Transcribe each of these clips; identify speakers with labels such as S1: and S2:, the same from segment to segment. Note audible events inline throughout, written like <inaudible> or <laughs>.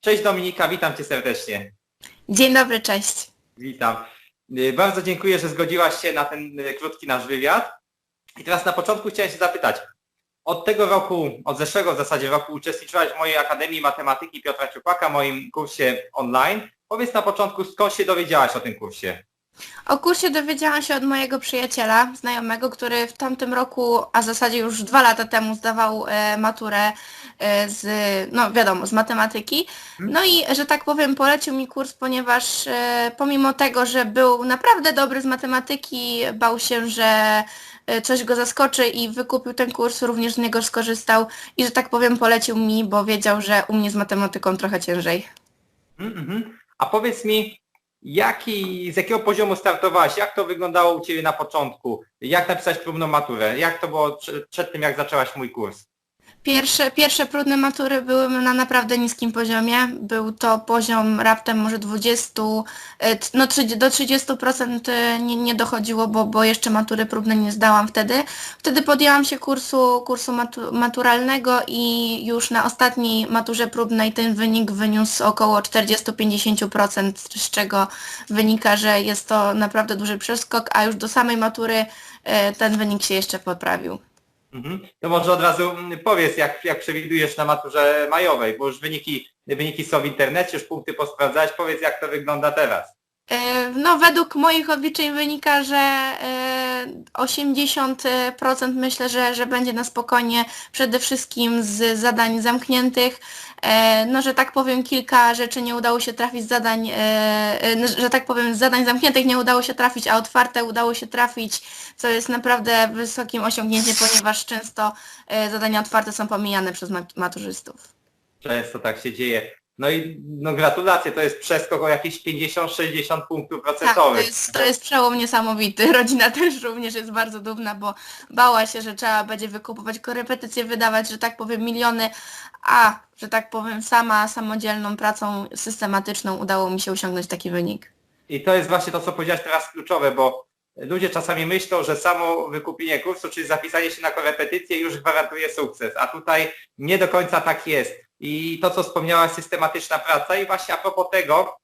S1: Cześć Dominika, witam Cię serdecznie.
S2: Dzień dobry, cześć.
S1: Witam. Y, Bardzo dziękuję, że zgodziłaś się na ten y, krótki nasz wywiad. I teraz na początku chciałem się zapytać. Od tego roku, od zeszłego w zasadzie roku uczestniczyłaś w mojej Akademii Matematyki Piotra Ciupaka, moim kursie online. Powiedz na początku, skąd się dowiedziałaś o tym kursie?
S2: O kursie dowiedziałam się od mojego przyjaciela, znajomego, który w tamtym roku, a w zasadzie już dwa lata temu zdawał e, maturę e, z, no wiadomo, z matematyki. No i, że tak powiem, polecił mi kurs, ponieważ e, pomimo tego, że był naprawdę dobry z matematyki, bał się, że e, coś go zaskoczy i wykupił ten kurs, również z niego skorzystał i, że tak powiem, polecił mi, bo wiedział, że u mnie z matematyką trochę ciężej.
S1: Mhm, mhm. A powiedz mi, jaki, z jakiego poziomu startowałaś? Jak to wyglądało u Ciebie na początku? Jak napisać próbną maturę? Jak to było przed, przed tym, jak zaczęłaś mój kurs?
S2: Pierwsze, pierwsze próbne matury były na naprawdę niskim poziomie. Był to poziom raptem może 20, e, no 30, do 30% nie, nie dochodziło, bo, bo jeszcze matury próbne nie zdałam wtedy. Wtedy podjęłam się kursu, kursu matu, maturalnego i już na ostatniej maturze próbnej ten wynik wyniósł około 40-50%, z czego wynika, że jest to naprawdę duży przeskok, a już do samej matury e, ten wynik się jeszcze poprawił.
S1: Mhm. To może od razu mm, powiedz, jak, jak przewidujesz na maturze majowej, bo już wyniki, wyniki są w internecie, już punkty posprawdzałeś. Powiedz, jak to wygląda teraz.
S2: E, No według moich obliczeń wynika, że e, 80% myślę, że, że będzie na spokojnie przede wszystkim z zadań zamkniętych. E, No, że tak powiem, kilka rzeczy nie udało się trafić z zadań, e, e, no, że tak powiem, z zadań zamkniętych nie udało się trafić, a otwarte udało się trafić, co jest naprawdę wysokim osiągnięciem, ponieważ często e, zadania otwarte są pomijane przez mat- maturzystów.
S1: Często tak się dzieje. No i no gratulacje, to jest przeskok o jakieś 50-60 punktów
S2: Tak, to
S1: procentowych.
S2: jest, to jest przełom niesamowity. <laughs> Rodzina też również jest bardzo dumna, bo bała się, że trzeba będzie wykupować korepetycje, wydawać, że tak powiem, miliony, a, że tak powiem, sama, samodzielną pracą systematyczną udało mi się osiągnąć taki wynik.
S1: I to jest właśnie to, co powiedziałeś teraz kluczowe, bo ludzie czasami myślą, że samo wykupienie kursu, czyli zapisanie się na korepetycję już gwarantuje sukces, a tutaj nie do końca tak jest. I to, co wspomniałaś, systematyczna praca i właśnie a propos tego,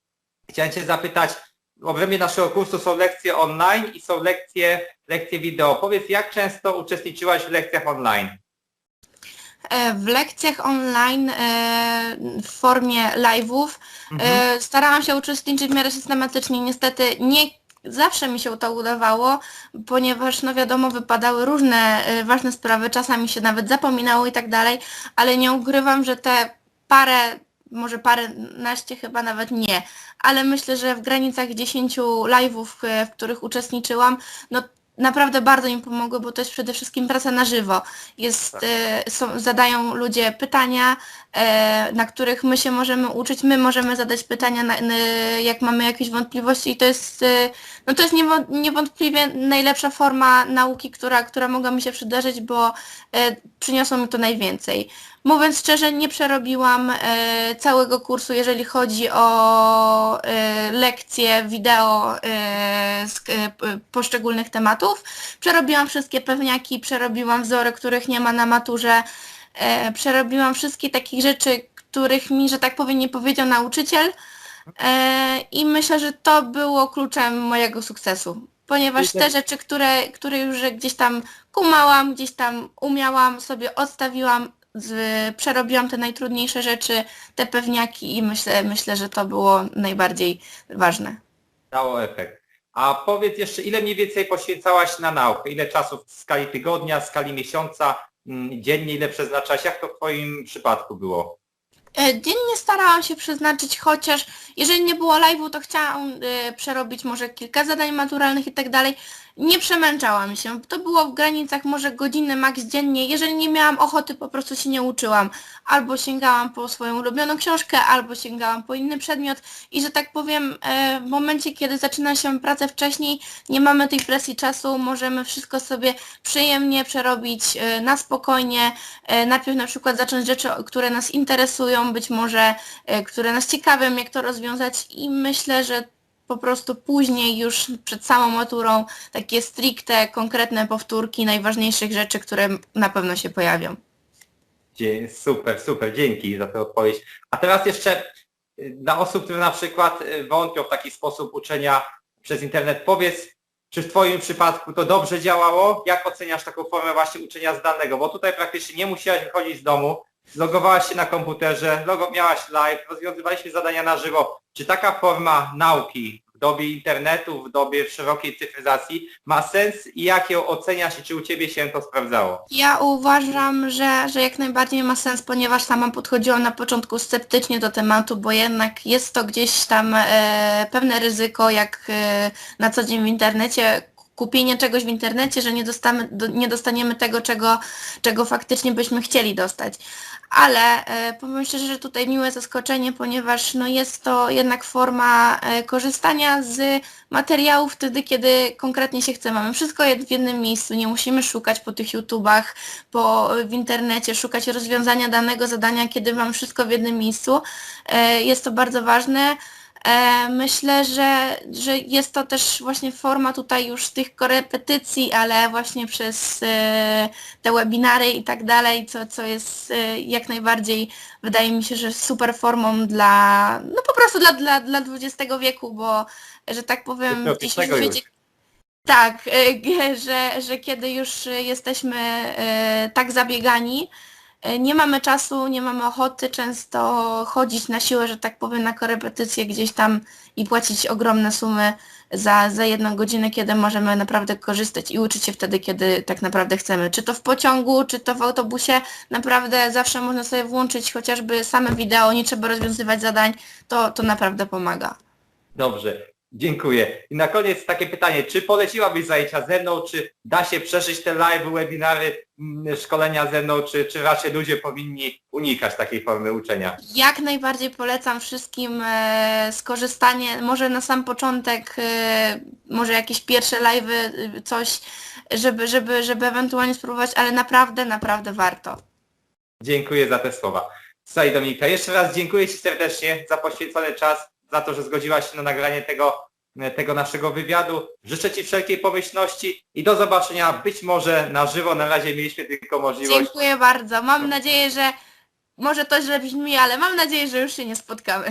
S1: chciałem Cię zapytać, w obrębie naszego kursu są lekcje online i są lekcje, lekcje wideo. Powiedz, jak często uczestniczyłaś w lekcjach online?
S2: E, W lekcjach online e, w formie live'ów e, starałam się uczestniczyć w miarę systematycznie. Niestety nie zawsze mi się to udawało, ponieważ no wiadomo wypadały różne e, ważne sprawy, czasami się nawet zapominało i tak dalej, ale nie ukrywam, że te parę, może paręnaście chyba nawet nie, ale myślę, że w granicach 10 live'ów, e, w których uczestniczyłam, no naprawdę bardzo mi pomogły, bo to jest przede wszystkim praca na żywo. Jest, e, są, zadają ludzie pytania, e, na których my się możemy uczyć, my możemy zadać pytania, na, na, jak mamy jakieś wątpliwości i to jest, e, no to jest niewą- niewątpliwie najlepsza forma nauki, która, która mogła mi się przydarzyć, bo przyniosło mi to najwięcej. Mówiąc szczerze, nie przerobiłam e, całego kursu, jeżeli chodzi o e, lekcje wideo e, z e, poszczególnych tematów. Przerobiłam wszystkie pewniaki, przerobiłam wzory, których nie ma na maturze, e, przerobiłam wszystkie takich rzeczy, których mi, że tak powiem, nie powiedział nauczyciel e, i myślę, że to było kluczem mojego sukcesu. Ponieważ te rzeczy, które, które już gdzieś tam kumałam, gdzieś tam umiałam, sobie odstawiłam, z, przerobiłam te najtrudniejsze rzeczy, te pewniaki i myślę, myślę, że to było najbardziej ważne.
S1: Dało efekt. A powiedz jeszcze, ile mniej więcej poświęcałaś na naukę? Ile czasu w skali tygodnia, w skali miesiąca, mm, dziennie, ile przeznaczałaś? Jak to w Twoim przypadku było?
S2: E, Dziennie starałam się przeznaczyć, chociaż jeżeli nie było live'u, to chciałam e, przerobić może kilka zadań maturalnych i tak dalej. Nie przemęczałam się. To było w granicach może godziny maks dziennie. Jeżeli nie miałam ochoty, po prostu się nie uczyłam. Albo sięgałam po swoją ulubioną książkę, albo sięgałam po inny przedmiot. I że tak powiem, e, w momencie, kiedy zaczyna się pracę wcześniej, nie mamy tej presji czasu, możemy wszystko sobie przyjemnie przerobić e, na spokojnie. Najpierw na przykład zacząć rzeczy, które nas interesują, być może e, które nas ciekawią, jak to rozwiązać i myślę, że po prostu później już przed samą maturą takie stricte, konkretne powtórki najważniejszych rzeczy, które na pewno się pojawią.
S1: Super, super, dzięki za tę odpowiedź. A teraz jeszcze y, dla osób, które na przykład y, wątpią w taki sposób uczenia przez internet, powiedz, czy w Twoim przypadku to dobrze działało? Jak oceniasz taką formę właśnie uczenia zdalnego? Bo tutaj praktycznie nie musiałaś wychodzić z domu, logowałaś się na komputerze, logo, miałaś live, rozwiązywaliśmy zadania na żywo. Czy taka forma nauki w dobie internetu, w dobie szerokiej cyfryzacji ma sens i jak ją oceniasz i czy u Ciebie się to sprawdzało?
S2: Ja uważam, że, że jak najbardziej ma sens, ponieważ sama podchodziłam na początku sceptycznie do tematu, bo jednak jest to gdzieś tam e, pewne ryzyko, jak e, na co dzień w internecie, kupienie czegoś w internecie, że nie, dostamy, do, nie dostaniemy tego, czego, czego faktycznie byśmy chcieli dostać. Ale e, powiem szczerze, że tutaj miłe zaskoczenie, ponieważ no, jest to jednak forma e, korzystania z materiałów wtedy, kiedy konkretnie się chce. Mamy wszystko w jednym miejscu, nie musimy szukać po tych YouTubach, po, w internecie, szukać rozwiązania danego zadania, kiedy mamy wszystko w jednym miejscu. E, Jest to bardzo ważne. E, Myślę, że, że jest to też właśnie forma tutaj już tych korepetycji, ale właśnie przez e, te webinary i tak dalej, co, co jest e, jak najbardziej, wydaje mi się, że super formą dla, no po prostu dla, dla, dla XX wieku, bo że tak powiem, w dzisiejszym świecie tak, <laughs> że, że kiedy już jesteśmy tak zabiegani, nie mamy czasu, nie mamy ochoty często chodzić na siłę, że tak powiem, na korepetycje gdzieś tam i płacić ogromne sumy za, za jedną godzinę, kiedy możemy naprawdę korzystać i uczyć się wtedy, kiedy tak naprawdę chcemy. Czy to w pociągu, czy to w autobusie, naprawdę zawsze można sobie włączyć chociażby same wideo, nie trzeba rozwiązywać zadań, to, to naprawdę pomaga.
S1: Dobrze, dziękuję. I na koniec takie pytanie, czy poleciłabyś zajęcia ze mną, czy da się przeżyć te live, webinary, mm, szkolenia ze mną, czy, czy raczej ludzie powinni unikać takiej formy uczenia?
S2: Jak najbardziej polecam wszystkim e, skorzystanie, może na sam początek, e, może jakieś pierwsze live'y, e, coś, żeby, żeby, żeby ewentualnie spróbować, ale naprawdę, naprawdę warto.
S1: Dziękuję za te słowa. Słuchaj Dominika, jeszcze raz dziękuję Ci serdecznie za poświęcony czas, za to, że zgodziłaś się na nagranie tego, tego naszego wywiadu. Życzę Ci wszelkiej pomyślności i do zobaczenia być może na żywo. Na razie mieliśmy tylko możliwość.
S2: Dziękuję bardzo. Mam nadzieję, że może to źle brzmi, ale mam nadzieję, że już się nie spotkamy.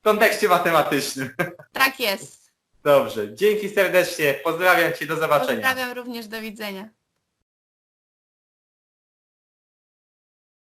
S1: W kontekście matematycznym. <laughs>
S2: Tak jest.
S1: Dobrze, dzięki serdecznie, pozdrawiam Cię, do zobaczenia.
S2: Pozdrawiam również, do widzenia.